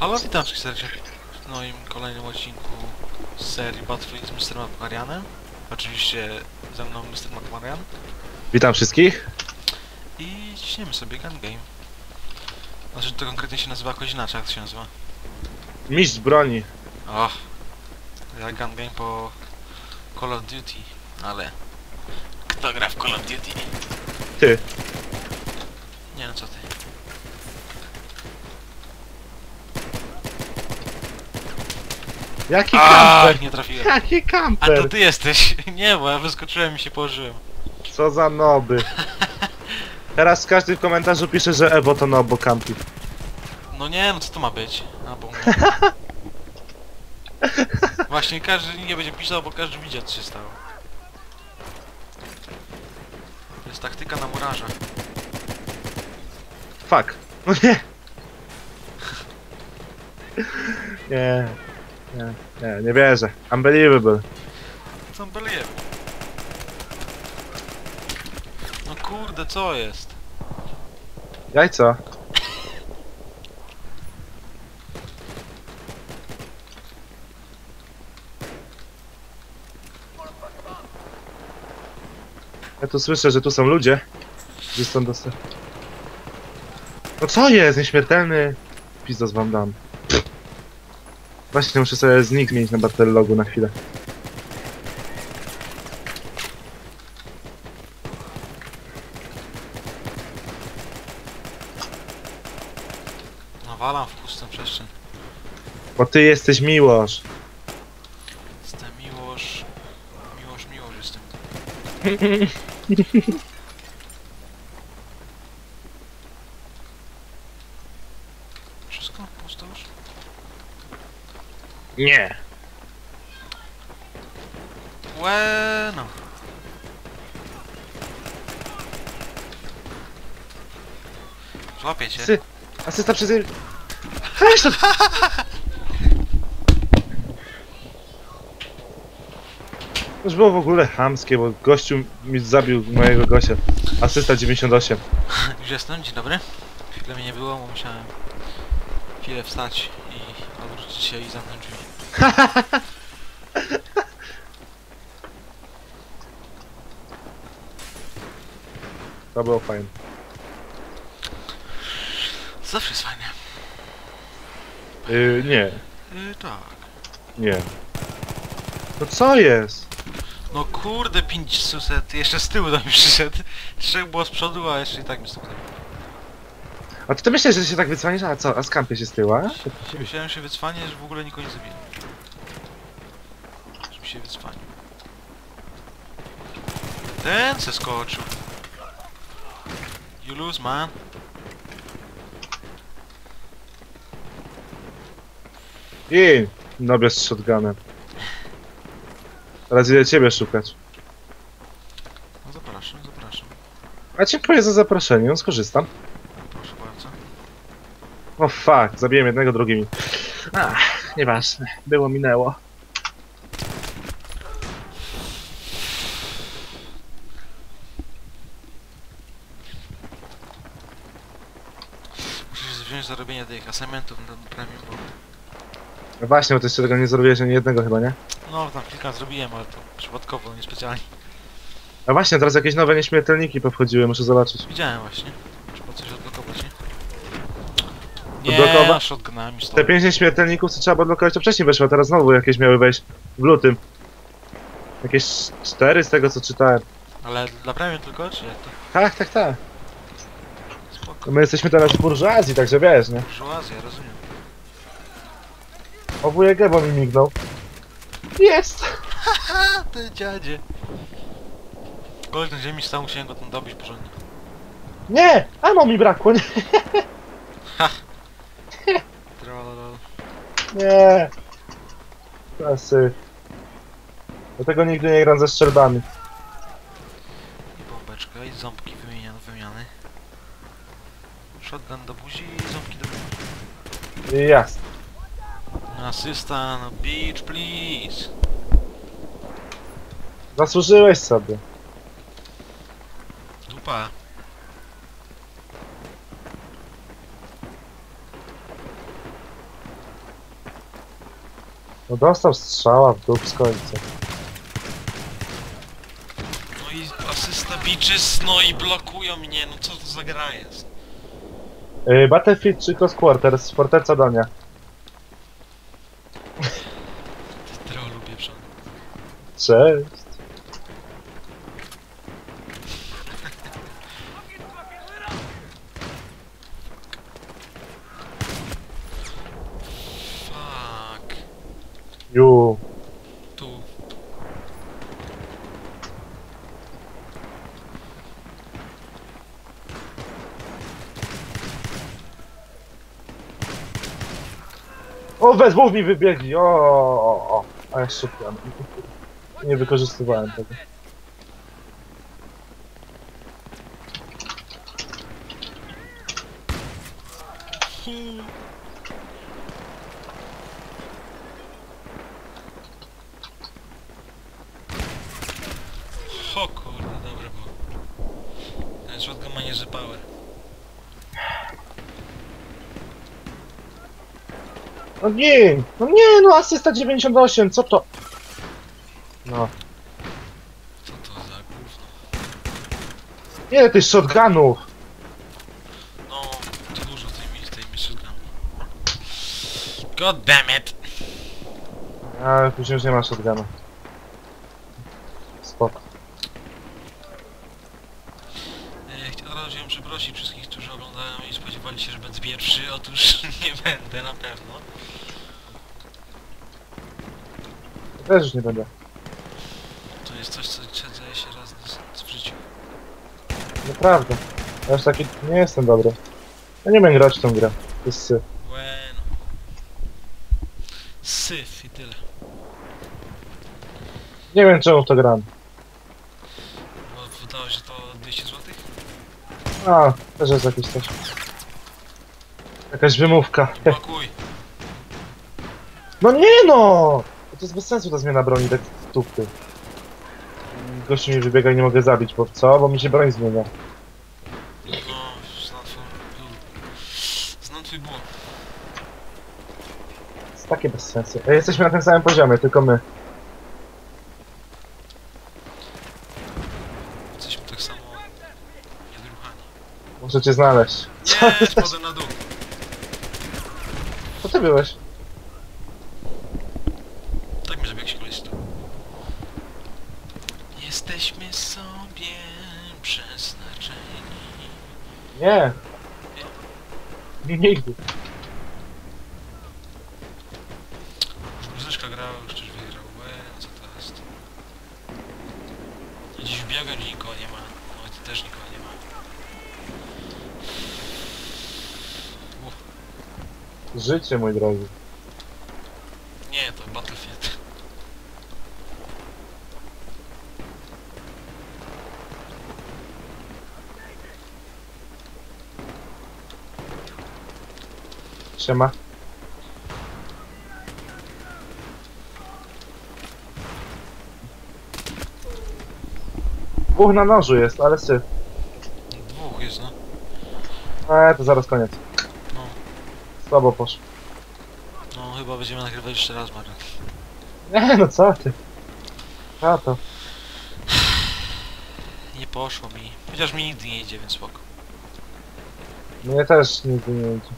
Halo, witam wszystkich serdecznie w moim kolejnym odcinku z serii Battlefield z Mr. McMarianem. Oczywiście ze mną Mr. McMarian Witam wszystkich. i ciśniemy sobie gun game. Znaczy to konkretnie się nazywa jakoś inaczej, jak to się nazywa? Mistrz broni. Och, jak gun game po Call of Duty, ale kto gra w Call of Duty? Ty. Nie no co ty. Jaki Aaaa, kamper? nie trafiłem. Jaki A to ty jesteś! Nie, bo ja wyskoczyłem i się położyłem. Co za noby. Teraz każdy w komentarzu pisze, że Ewo to nobo kampi. No nie, no co to ma być? A, bo... Właśnie każdy nie będzie pisał, bo każdy widzi co się stało. To jest taktyka na murarza. Fuck. No nie. Nie. Nie, nie, nie wierzę. Unbelievable. Co believe? No kurde, co jest? Jajco. Ja tu słyszę, że tu są ludzie. Gdzie stąd dostać? No co jest? Nieśmiertelny. Pizdos wam dam. Właśnie muszę sobie znik zmienić na battle na chwilę. Nawalam w pustą przestrzeń. Bo ty jesteś miłość. Jestem miłość... Miłość, miłość jestem. Nie. Bueno. Złapię cię. Sy asysta przez... Weź to! To już było w ogóle chamskie, bo gościu mi zabił mojego gościa. Asysta 98. Już jestem, dzień dobry. Chwilę mnie nie było, bo musiałem chwilę wstać i odwrócić się i zamknąć drzwi. To było fajne. Zawsze jest fajnie. Yy, nie, Yy, tak. nie. No co jest? No kurde, 500, jeszcze z tyłu do mnie przyszedł. Trzech było z przodu, a jeszcze i tak mi z tyłu. A ty to myślisz, że się tak wycwanisz? A co? A się z tyłu, a? Musiałem się wycwanie, że w ogóle nikogo nie zabiję. Się wycwanił. Ten se skoczył. You lose, man. I nobie z shotgunem. Teraz idę ciebie szukać. No zapraszam, zapraszam. A dziękuję za zaproszenie, no skorzystam. Proszę bardzo. O fuck, zabiłem jednego, drugi mi. Ach, nieważne. Było, minęło. Muszę się wziąć za robienie tych assignmentów na premium, bo... No właśnie, bo ty jeszcze tego nie zrobiłeś ani jednego chyba, nie? No, tam kilka zrobiłem, ale to przypadkowo, niespecjalnie. A właśnie, teraz jakieś nowe nieśmiertelniki powchodziły, muszę zobaczyć. Widziałem właśnie. Trzeba coś odblokować, nie? Odblokowa- Nie, shotgunami Te stoi. pięć nieśmiertelników, co trzeba odblokować, to wcześniej weszło, a teraz znowu jakieś miały wejść w lutym. Jakieś cztery z tego, co czytałem. Ale dla premium tylko, czy jak to? Tak, tak, tak. Spoko. My jesteśmy teraz w burżuazji, także wiesz, nie? Burżuazja, rozumiem. O wujek Ewo mi mignął. Jest! Ha, ty dziadzie. Na ziemi stał, musiałem go tam dobić porządnie. Nie! Amo mi brakło, nie! Tralala. Nie! Klasy. Dlatego nigdy nie gram ze strzelbami. I bombeczka, i ząbki wymieniane, wymiany. Shotgun do buzi i ząbki do wymiany. Jasne. Asysta, no bitch, please. Zasłużyłeś sobie. Dupa. No dostał strzała w dupsko i co? No i asysta bitches, no i blokują mnie, no co to za gra jest? Yy, Battlefield czy Close Quarters? Forteca Donia. Ty trollu pieprzony. Cześć. Fuck. Ju. Tu. O, wezmów mi wybiegli! O. A jeszcze pian. Nie wykorzystywałem tego. Hu. O kurde, dobre było. Ten shotgun ma niezły power. No nie! No nie, no asysta 98, co to? No. Co to za gówno? Nie, tych shotgunów! No, to dużo tej mi tej mi shotgun. God damn it! A, później już nie ma shotguna. Spoko. E, chcia- Od razu chciałem przeprosić wszystkich, którzy oglądają i spodziewali się, że będę pierwszy. Otóż nie będę na pewno. Już nie będę. To jest coś, co dzieje się raz w- życiu. Naprawdę. Ja już taki nie jestem dobry. Ja nie umiem grać w tą grę. To jest syf. Bueno. Syf i tyle. Nie wiem czemu w to gram. Bo wydało się to 200 zł? A, też jest jakieś coś. Jakaś wymówka. Blokuj. No nie no! To jest bez sensu ta zmiana broni, tak tupy. Gościu mi wybiega i nie mogę zabić, bo co? Bo mi się broń zmienia. No, znam twój... Znam twój. To jest takie bez sensu. Ej, Jesteśmy na tym samym poziomie, tylko my. Jesteśmy tak samo... niedruchani. Muszę cię znaleźć. Nie, spadłem na dół. To ty byłeś. Się koleś tu. Jesteśmy sobie przeznaczeni. Nie. Nigdy. Muzyczka grała, już coś wygrał. Łe, co to jest? Dziś biegam, gdzie nikogo nie ma. No i też nikogo nie ma. Uff, Życie, mój drogi. nie, to Battlefield. Siema. Dwóch na nożu jest, ale syf. Dwóch jest, no. Eee, to zaraz koniec. No, Słabo poszło. no chyba będziemy nagrywać jeszcze raz, Marek. Nie, no co ty? A to. Nie poszło mi. Chociaż mi nigdy nie idzie, więc spoko. Mnie też nigdy nie idzie.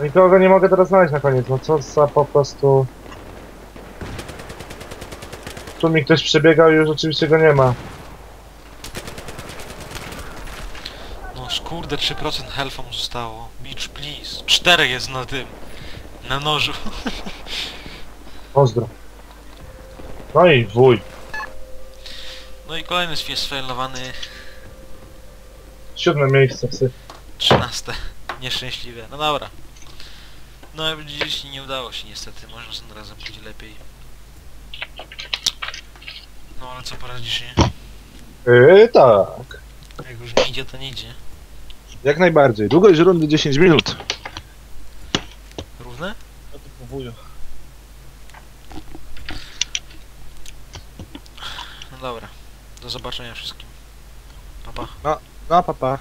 No i kogo nie mogę teraz znaleźć na koniec, no co za po prostu... Tu mi ktoś przebiegał i już oczywiście go nie ma. No kurde, 3% health'a mu zostało. Beach, please. 4 jest na tym. Na nożu. Pozdro. No i wuj. No i kolejny jest sfailowany. Siódme miejsce, psy. 13. Nieszczęśliwe. No dobra. No widzisz, nie udało się niestety. Może następnym razem będzie lepiej. No ale co poradzisz, nie? Yy, tak. Jak już nie idzie, to nie idzie. Jak najbardziej. Długość rundy 10 minut. Równe? No dobra. Do zobaczenia wszystkim. Pa pa. No, papa. Pa.